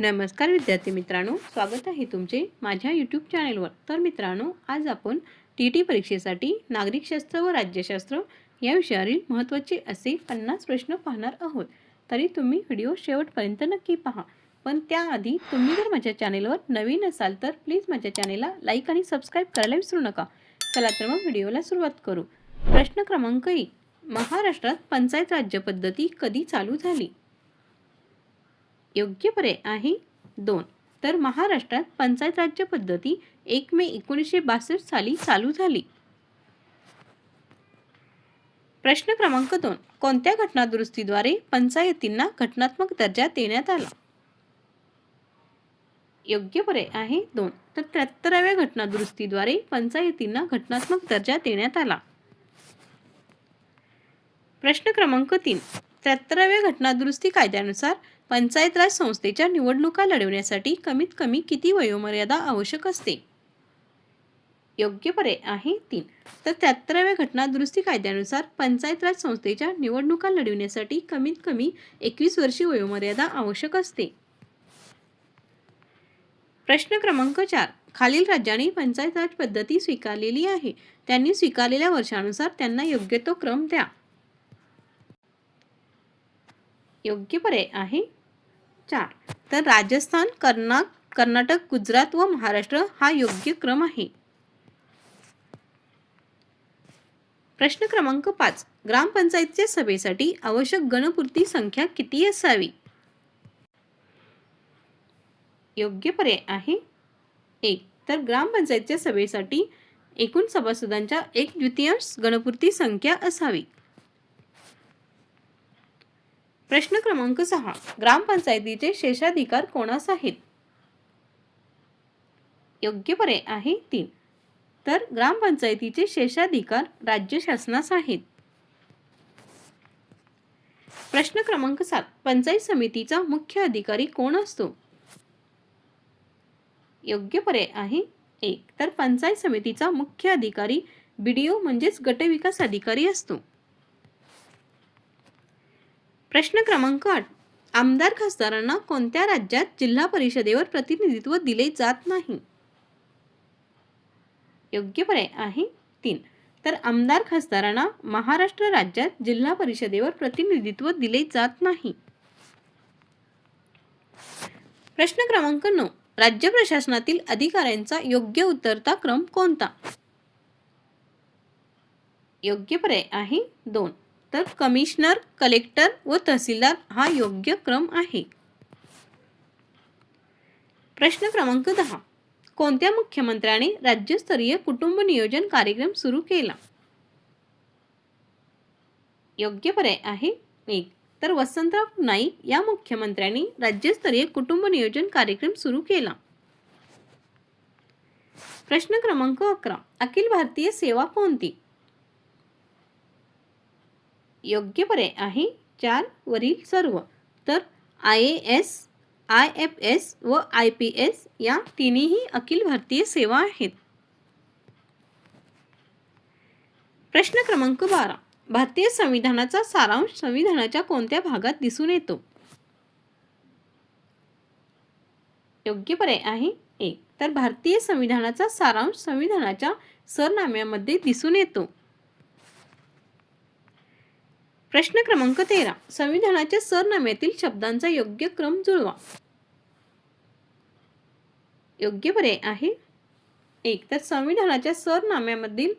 नमस्कार विद्यार्थी मित्रांनो स्वागत आहे तुमचे माझ्या यूट्यूब चॅनेलवर तर मित्रांनो आज आपण टी टी परीक्षेसाठी नागरिकशास्त्र व राज्यशास्त्र या विषयावरील महत्त्वाचे असे पन्नास प्रश्न पाहणार आहोत. तरी तुम्ही व्हिडिओ शेवटपर्यंत नक्की पहा. पण त्याआधी तुम्ही जर माझ्या चॅनेलवर नवीन असाल तर प्लीज माझ्या चॅनेलला लाईक आणि सबस्क्राईब करायला विसरू नका. चला तर मग व्हिडिओला सुरुवात करू. प्रश्न क्रमांक एक. महाराष्ट्रात पंचायत राज्य पद्धती कधी चालू झाली? योग्य पर्याय आहे. दोन. तर महाराष्ट्रात पंचायत राज्य पद्धती एक मे एकोणीसशे बासष्ट साली चालू झाली. प्रश्न क्रमांक दोन. कोणत्या घटनादुरुस्तीद्वारे पंचायतींना घटनात्मक दर्जा देण्यात आला? योग्य पर्याय आहे. दोन. तर त्र्याहत्तराव्या घटनादुरुस्तीद्वारे पंचायतींना घटनात्मक दर्जा देण्यात आला. प्रश्न क्रमांक तीन. त्र्याहत्तराव्या घटनादुरुस्ती कायद्यानुसार पंचायत राज संस्थेच्या निवडणुका लढवण्यासाठी कमीत कमी किती वयोमर्यादा आवश्यक असते? योग्य पर्याय आहे तीन. तर त्र्याहत्तराव्या घटनादुरुस्ती कायद्यानुसार पंचायत राज संस्थेच्या निवडणुका लढविण्यासाठी कमीत कमी एकवीस वर्षी वयोमर्यादा आवश्यक असते. प्रश्न क्रमांक चार. खालील राज्यांनी पंचायत राज पद्धती स्वीकारलेली आहे. त्यांनी स्वीकारलेल्या वर्षानुसार त्यांना योग्य तो क्रम द्या. योग्य पर्याय आहे चार. तर राजस्थान कर्ना कर्नाटक गुजरात व महाराष्ट्र हा योग्य क्रम आहे. प्रश्न क्रमांक पाच. ग्रामपंचायतीच्या सभेसाठी आवश्यक गणपूर्ती संख्या किती असावी? योग्य पर्याय आहे एक. तर ग्रामपंचायतीच्या सभेसाठी एकूण सभासदांच्या एक द्वितीयांश गणपूर्ती संख्या असावी. प्रश्न क्रमांक सहा. ग्रामपंचायतीचे शेषाधिकार कोणास आहेत योग्य पर्याय आहे तीन. तर ग्रामपंचायतीचे शेषाधिकार राज्य शासनास आहेत प्रश्न क्रमांक सात. पंचायत समितीचा मुख्य अधिकारी कोण असतो? योग्य पर्याय आहे एक. तर पंचायत समितीचा मुख्य अधिकारी बीडीओ म्हणजेच गटविकास अधिकारी असतो. प्रश्न क्रमांक आठ. आमदार खासदारांना कोणत्या राज्यात जिल्हा परिषदेवर प्रतिनिधित्व दिले जात नाही? योग्य पर्याय आहे तीन. तर आमदार खासदारांना महाराष्ट्र राज्यात जिल्हा परिषदेवर प्रतिनिधित्व दिले जात नाही. प्रश्न क्रमांक नऊ. राज्य प्रशासनातील अधिकाऱ्यांचा योग्य उत्तरता क्रम कोणता? योग्य पर्याय आहे दोन. तर कमिशनर कलेक्टर व तहसीलदार हा योग्य क्रम आहे. प्रश्न क्रमांक दहा. कोणत्या मुख्यमंत्र्याने राज्यस्तरीय कुटुंब नियोजन कार्यक्रम सुरू केला? योग्य पर्याय आहे एक. तर वसंतराव नाईक या मुख्यमंत्र्यांनी राज्यस्तरीय कुटुंब नियोजन कार्यक्रम सुरू केला. प्रश्न क्रमांक अकरा. अखिल भारतीय सेवा कोणती? योग्य पर्याय आहे चार वरील सर्व. तर I A S I F S व आय पी एस या तिन्ही अखिल भारतीय सेवा आहेत. प्रश्न क्रमांक बारा. भारतीय संविधानाचा सारांश संविधानाच्या कोणत्या भागात दिसून येतो? योग्य पर्याय आहे एक तर भारतीय संविधानाचा सारांश संविधानाच्या सरनाम्यामध्ये दिसून येतो. प्रश्न क्रमांक तेरा. संविधानाच्या सरनाम्यातील शब्दांचा योग्य क्रम जुळवा. योग्य पर्याय आहे. एक तर संविधानाच्या सरनाम्यामधील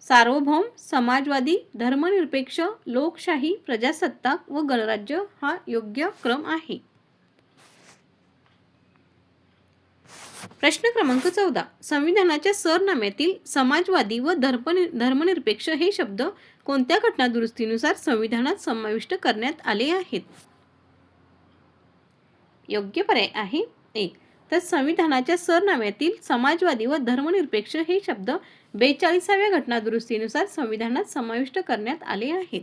सार्वभौम समाजवादी धर्मनिरपेक्ष लोकशाही प्रजासत्ताक व गणराज्य हा योग्य क्रम आहे. प्रश्न क्रमांक चौदा. संविधानाच्या सरनाम्यातील समाजवादी व धर्म धर्मनिरपेक्ष हे शब्द कोणत्या घटनादुरुस्तीनुसार संविधानात समाविष्ट करण्यात आले आहेत? योग्य पर्याय आहे एक. तर संविधानाच्या सरनाम्यातील समाजवादी व धर्मनिरपेक्ष हे शब्द बेचाळीसाव्या घटनादुरुस्तीनुसार संविधानात समाविष्ट करण्यात आले आहेत.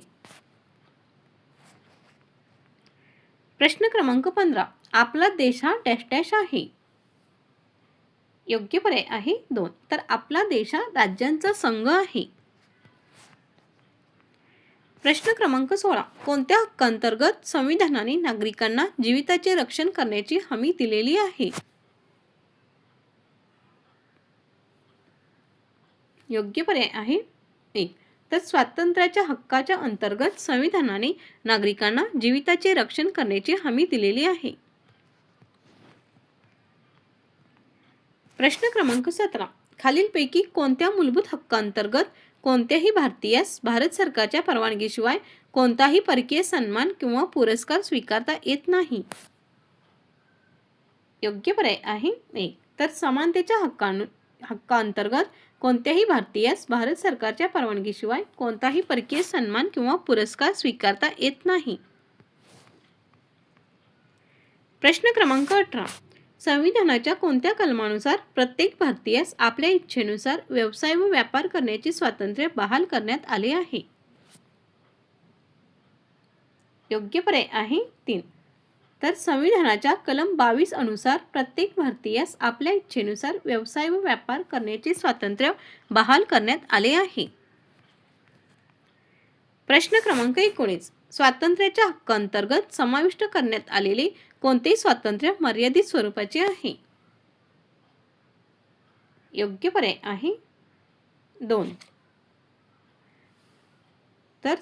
प्रश्न क्रमांक पंधरा. आपला देश हा डॅश डॅश आहे. योग्य पर्याय आहे दोन. तर आपला देश हा राज्यांचा संघ आहे. प्रश्न क्रमांक सोळा. कोणत्या हक्कांतर्गत संविधानाने नागरिकांना जीविताचे रक्षण करण्याची हमी दिलेली आहे? योग्य पर्याय आहे एक. तर स्वातंत्र्याच्या हक्काच्या अंतर्गत संविधानाने नागरिकांना जीविताचे रक्षण करण्याची हमी दिलेली आहे. प्रश्न क्रमांक सतरा. खालीलपैकी कोणत्या मूलभूत हक्कांतर्गत कोणत्याही भारतीयास भारत सरकारच्या परवानगीशिवाय कोणताही परकीय सन्मान किंवा पुरस्कार स्वीकारता येत नाही. योग्य पर्याय आहे एक. तर समानतेच्या हक्कानु हक्कांतर्गत कोणत्याही भारतीयास भारत सरकारच्या परवानगीशिवाय कोणताही परकीय सन्मान किंवा पुरस्कार स्वीकारता येत नाही. प्रश्न क्रमांक अठरा. संविधानाच्या कोणत्या कलमानुसार प्रत्येक भारतीयास आपल्या इच्छेनुसार व्यवसाय व व्यापार करण्याचे स्वातंत्र्य बहाल करण्यात आले आहे? योग्य पर्याय आहे तीन. तर संविधानाच्या कलम बावीस अनुसार प्रत्येक भारतीयास आपल्या इच्छेनुसार व्यवसाय व व्यापार करण्याचे स्वातंत्र्य बहाल करण्यात आले आहे. प्रश्न क्रमांक एकोणीस. स्वातंत्र्याच्या हक्कांतर्गत समाविष्ट करण्यात आलेले कोणतेही स्वातंत्र्य मर्यादित स्वरूपाचे आहे. योग्य पर्याय आहे. दोन. तर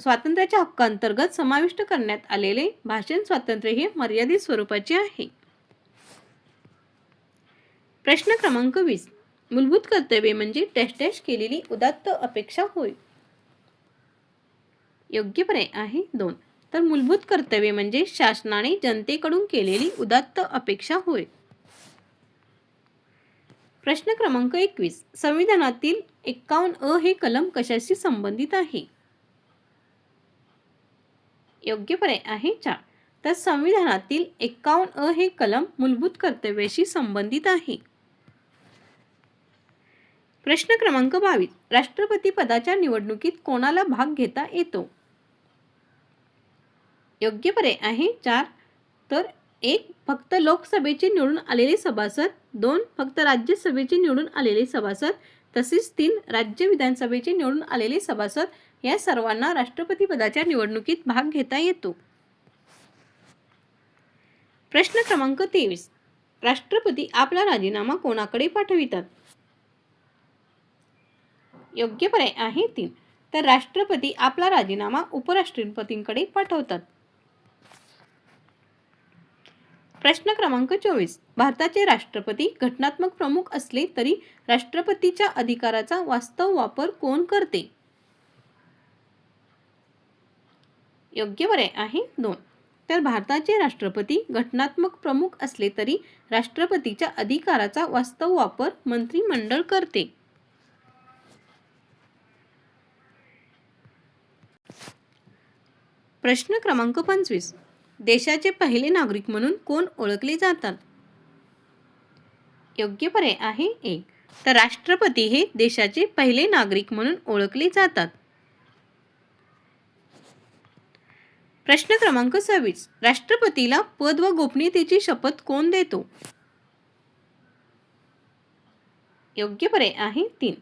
स्वातंत्र्याच्या हक्कांतर्गत समाविष्ट करण्यात आलेले भाषण स्वातंत्र्य हे मर्यादित स्वरूपाचे आहे. प्रश्न क्रमांक वीस. मूलभूत कर्तव्ये म्हणजे डॅश केलेली उदात्त अपेक्षा होय. योग्य पर्याय आहे दोन. तर मूलभूत कर्तव्य म्हणजे शासनाने जनतेकडून केलेली उदात्त अपेक्षा होय. प्रश्न क्रमांक एकवीस. संविधानातील एक्कावन्न अ हे कलम कशाशी संबंधित आहे? योग्य पर्याय आहे चार. तर संविधानातील एक्कावन्न अ हे कलम मूलभूत कर्तव्याशी संबंधित आहे. प्रश्न क्रमांक बावीस. राष्ट्रपती पदाच्या निवडणुकीत कोणाला भाग घेता येतो? योग्य पर्याय आहे. चार तर एक फक्त लोकसभेचे निवडून आलेले सभासद. दोन फक्त राज्यसभेचे निवडून आलेले सभासद. तसेच तीन राज्य विधानसभेचे निवडून आलेले सभासद. या सर्वांना राष्ट्रपती पदाच्या निवडणुकीत भाग घेता येतो. प्रश्न क्रमांक तेवीस. राष्ट्रपती आपला राजीनामा कोणाकडे पाठवितात? योग्य पर्याय आहे तीन. तर राष्ट्रपती आपला राजीनामा उपराष्ट्रपतींकडे पाठवतात. प्रश्न क्रमांक चोवीस. भारताचे राष्ट्रपती घटनात्मक प्रमुख असले तरी राष्ट्रपतीच्या अधिकाराचा वास्तव वापर कोण करते? योग्य पर्याय आहे दोन. तर भारताचे राष्ट्रपती घटनात्मक प्रमुख असले तरी राष्ट्रपतीच्या अधिकाराचा वास्तव वापर मंत्रिमंडळ करते. प्रश्न क्रमांक पंचवीस. देशाचे पहिले नागरिक म्हणून कोण ओळखले जातात? योग्य पर्याय आहे एक. तर राष्ट्रपती हे देशाचे पहिले नागरिक म्हणून ओळखले जातात. प्रश्न क्रमांक सव्वीस. राष्ट्रपतीला पद व गोपनीयतेची शपथ कोण देतो? योग्य पर्याय आहे तीन.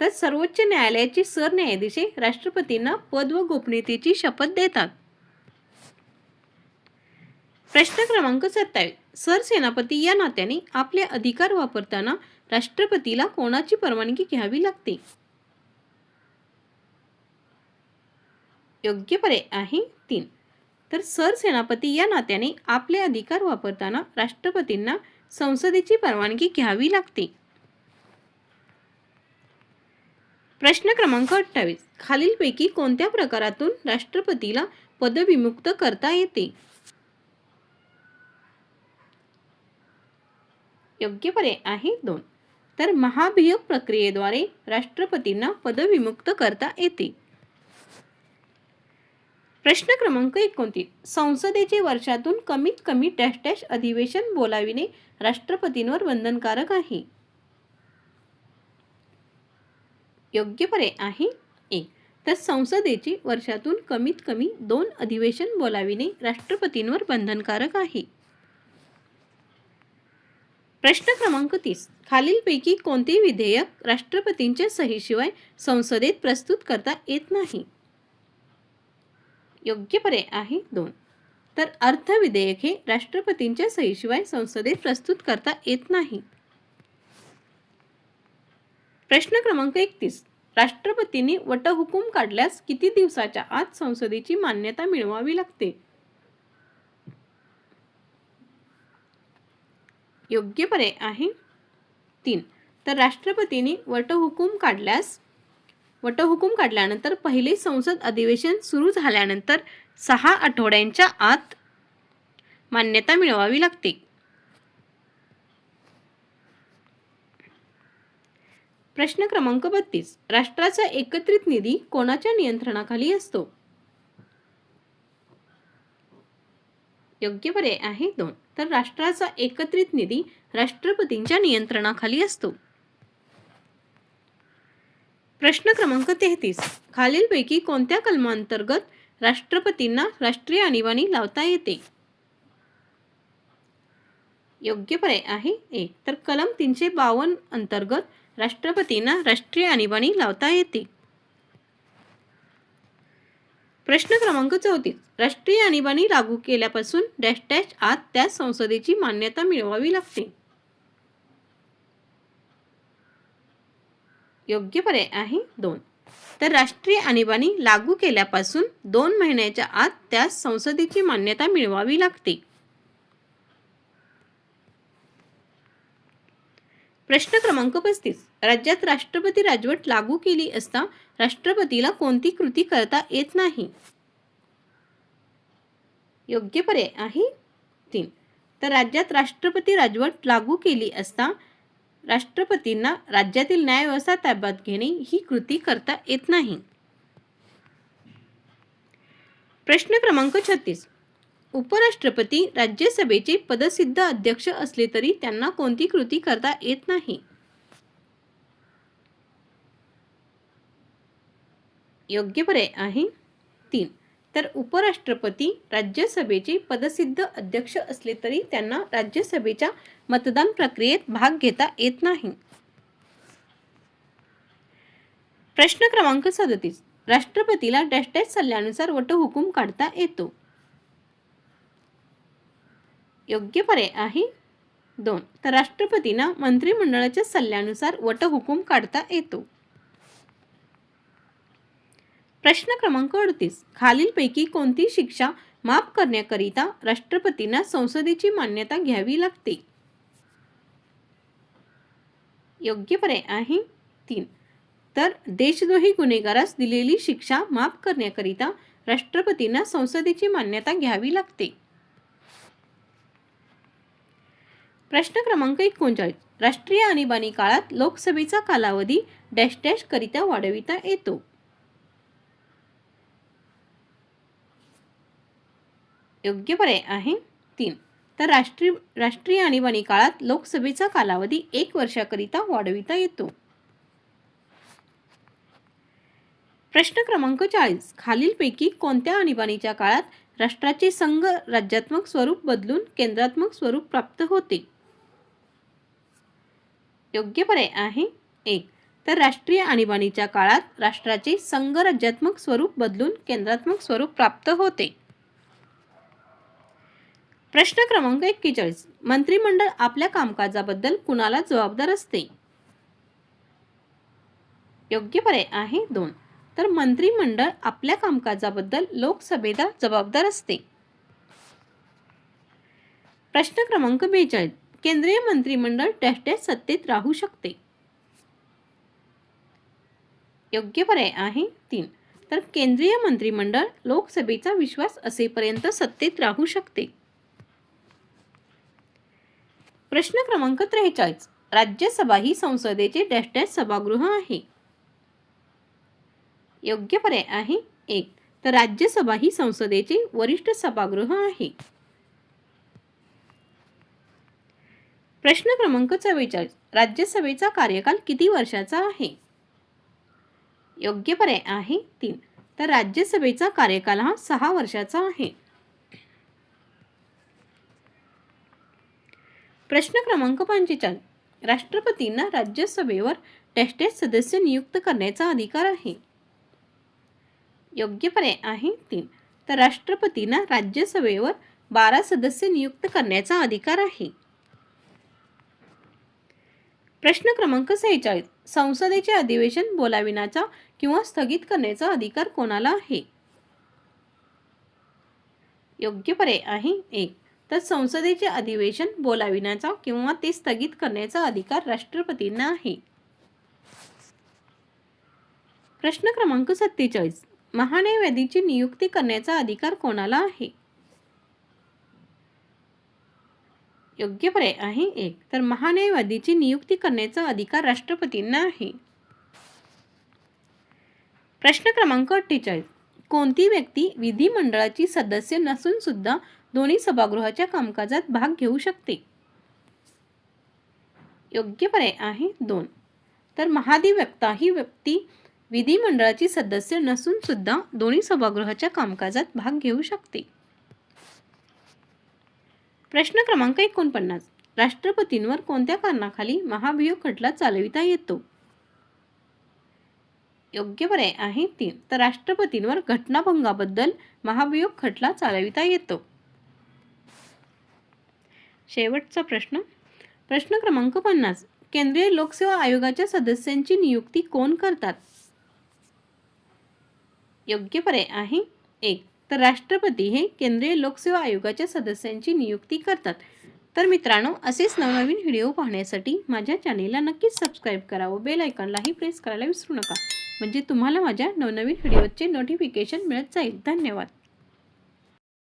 तर सर्वोच्च न्यायालयाचे सरन्यायाधीश राष्ट्रपतींना पद व गोपनीयतेची शपथ देतात. प्रश्न क्रमांक सत्तावीस. सरसेनापती या नात्याने आपले अधिकार वापरताना राष्ट्रपतीला कोणाची परवानगी घ्यावी लागते? योग्य पर्याय आहे तीन. तर सरसेनापती या नात्याने आपले अधिकार वापरताना राष्ट्रपतींना संसदेची परवानगी घ्यावी लागते. प्रश्न क्रमांक अठ्ठावीस. खालीलपैकी कोणत्या प्रकारातून राष्ट्रपतीला पदविमुक्त करता येते? योग्य पर्याय आहे दोन. तर महाभियोग प्रक्रियेद्वारे राष्ट्रपतींना पदविमुक्त करता येते. प्रश्न क्रमांक एकोणतीस. संसदेचे वर्षातून कमीत कमी डॅश डॅश अधिवेशन बोलाविणे राष्ट्रपतींवर बंधनकारक आहे. योग्य पर्याय आहे एक. तर संसदेचे वर्षातून कमीत कमी दोन अधिवेशन बोलाविणे राष्ट्रपतींवर बंधनकारक आहे. प्रश्न क्रमांक तीस. खालीलपैकी कोणते विधेयक राष्ट्रपतींच्या सहीशिवाय संसदेत प्रस्तुत करता येत नाही? योग्य पर्याय आहे दोन. तर अर्थ विधेयक हे राष्ट्रपतींच्या सहीशिवाय संसदेत प्रस्तुत करता येत नाही. प्रश्न क्रमांक एकतीस. राष्ट्रपतींनी वटहुकूम काढल्यास किती दिवसाच्या आत संसदेची मान्यता मिळवावी लागते? योग्य पर्याय आहे. तीन. तर राष्ट्रपतींनी वटहुकूम काढल्यास वटहुकूम काढल्यानंतर पहिले संसद अधिवेशन सुरू झाल्यानंतर सहा आठवड्यांच्या आत मान्यता मिळवावी लागते. प्रश्न क्रमांक बत्तीस. राष्ट्राचा एकत्रित निधी कोणाच्या नियंत्रणाखाली असतो? योग्य पर्याय आहे दोन. तर राष्ट्राचा एकत्रित निधी राष्ट्रपतींच्या नियंत्रणाखाली असतो. प्रश्न क्रमांक तेहतीस. खालीलपैकी कोणत्या कलमांतर्गत राष्ट्रपतींना राष्ट्रीय आणीबाणी लावता येते? योग्य पर्याय आहे एक. तर कलम तीनशे बावन्न अंतर्गत राष्ट्रपतींना राष्ट्रीय आणीबाणी लावता येते. प्रश्न क्रमांक चौतीस. राष्ट्रीय आणीबाणी लागू केल्यापासून डॅश डॅश आत त्या संसदेची मान्यता मिळवावी लागते. योग्य पर्याय आहे दोन. तर राष्ट्रीय आणीबाणी लागू केल्यापासून दोन महिन्याच्या आत त्यास संसदेची मान्यता मिळवावी लागते. प्रश्न क्रमांक पस्तीस. राज्यात राष्ट्रपती राजवट लागू केली असता राष्ट्रपतीला कोणती कृती करता येत नाही? योग्य पर्याय आहे तीन. तर राज्यात राष्ट्रपती राजवट लागू केली असता राष्ट्रपतींना राज्यातील न्यायव्यवस्था ताब्यात घेणे ही कृती करता येत नाही. प्रश्न क्रमांक छत्तीस. उपराष्ट्रपती राज्यसभेचे पदसिद्ध अध्यक्ष असले तरी त्यांना कोणती कृती करता येत नाही? योग्य पर्याय आहे. तीन तर उपराष्ट्रपती राज्यसभेचे पदसिद्ध अध्यक्ष असले तरी त्यांना राज्यसभेच्या मतदान प्रक्रियेत भाग घेता येत नाही. प्रश्न क्रमांक सदतीस राष्ट्रपतीला डॅश डॅश सल्ल्यानुसार वटहुकूम काढता येतो. योग्य पर्याय आहे. दोन तर राष्ट्रपतींना मंत्रिमंडळाच्या सल्ल्यानुसार वटहुकूम काढता येतो. प्रश्न क्रमांक अडतीस. खालीलपैकी कोणती शिक्षा माफ करण्याकरिता राष्ट्रपतींना संसदेची मान्यता घ्यावी लागते? योग्य पर्याय आहे तीन. तर देशद्रोही गुन्हेगारास दिलेली शिक्षा माफ करण्याकरिता राष्ट्रपतींना संसदेची मान्यता घ्यावी लागते. प्रश्न क्रमांक एकोणचाळीस. राष्ट्रीय आणीबाणी काळात लोकसभेचा कालावधी डॅश डॅश करिता वाढविता येतो. योग्य पर्याय आहे. तीन. तर राष्ट्रीय राष्ट्रीय आणीबाणी काळात लोकसभेचा कालावधी एक वर्षाकरिता वाढविता येतो. प्रश्न क्रमांक चाळीस. खालीलपैकी कोणत्या आणीबाणीच्या काळात राष्ट्राचे संघ राज्यात्मक स्वरूप बदलून केंद्रात्मक स्वरूप प्राप्त होते? योग्य पर्याय आहे. एक. तर राष्ट्रीय आणीबाणीच्या काळात राष्ट्राचे संघ राज्यात्मक स्वरूप बदलून केंद्रात्मक स्वरूप प्राप्त होते. प्रश्न क्रमांक एक्केचाळीस. मंत्रिमंडळ आपल्या कामकाजाबद्दल कुणाला जबाबदार असते? योग्य पर्याय आहे दोन. तर मंत्रिमंडळ आपल्या कामकाजाबद्दल लोकसभेला जबाबदार असते. प्रश्न क्रमांक बेचाळीस. केंद्रीय मंत्रिमंडळ डॅश डॅश सत्तेत राहू शकते. योग्य पर्याय आहे तीन. तर केंद्रीय मंत्रिमंडळ लोकसभेचा विश्वास असेपर्यंत सत्तेत राहू शकते. प्रश्न क्रमांक त्रेचाळीस. राज्यसभा ही संसदेचे डॅश डॅश सभागृह आहे. योग्य पर्याय आहे एक. तर राज्यसभा ही संसदेचे वरिष्ठ सभागृह आहे. प्रश्न क्रमांक चव्वेचाळीस. राज्यसभेचा कार्यकाल किती वर्षाचा आहे? योग्य पर्याय आहे तीन. तर राज्यसभेचा कार्यकाल हा सहा वर्षाचा आहे. प्रश्न क्रमांक पंचेचाळीस. राष्ट्रपतींना राज्यसभेवर टेस्टेड सदस्य नियुक्त करण्याचा अधिकार आहे. योग्य पर्याय आहे तीन. तर राष्ट्रपतींना राज्यसभेवर बारा सदस्य नियुक्त करण्याचा अधिकार आहे. प्रश्न क्रमांक सेहेचाळीस. संसदेचे अधिवेशन बोलाविण्याचा किंवा स्थगित करण्याचा अधिकार कोणाला आहे? योग्य पर्याय आहे एक. तर संसदेचे अधिवेशन बोलाविण्याचा किंवा ते स्थगित करण्याचा अधिकार राष्ट्रपतींना आहे. प्रश्न क्रमांक सत्तेचाळीस. महान्यायवादीची नियुक्ती करण्याचा अधिकार कोणाला आहे? योग्य पर्याय आहे एक. तर महान्यायवादीची नियुक्ती करण्याचा अधिकार राष्ट्रपतींना आहे. प्रश्न क्रमांक अठ्ठेचाळीस. कोणती व्यक्ती विधिमंडळाची सदस्य नसून सुद्धा दोन्ही सभागृहाच्या कामकाजात भाग घेऊ शकते. योग्य पर्याय आहे दोन. तर महाधिवक्ता ही व्यक्ती विधिमंडळाची सदस्य नसून सुद्धा दोन्ही सभागृहाच्या कामकाजात भाग घेऊ शकते. प्रश्न क्रमांक एकोणपन्नास. राष्ट्रपतींवर कोणत्या कारणाखाली महाभियोग खटला चालविता येतो? योग्य पर्याय आहे तीन. तर राष्ट्रपतींवर घटनाभंगाबद्दल महाभियोग खटला चालविता येतो. शेवटचा प्रश्न. प्रश्न क्रमांक पन्नास. केंद्रीय लोकसेवा आयोगाच्या सदस्यांची नियुक्ती कोण करतात? योग्य पर्याय आहे. एक तर राष्ट्रपती हे केंद्रीय लोकसेवा आयोगाच्या सदस्यांची नियुक्ती करतात. तर मित्रांनो असेच नवनवीन व्हिडिओ पाहण्यासाठी माझ्या चॅनेलला नक्कीच सबस्क्राईब करा व बेल आयकॉनलाही प्रेस करायला विसरू नका. म्हणजे तुम्हाला माझ्या नवनवीन व्हिडिओचे नोटिफिकेशन मिळत जाईल. धन्यवाद.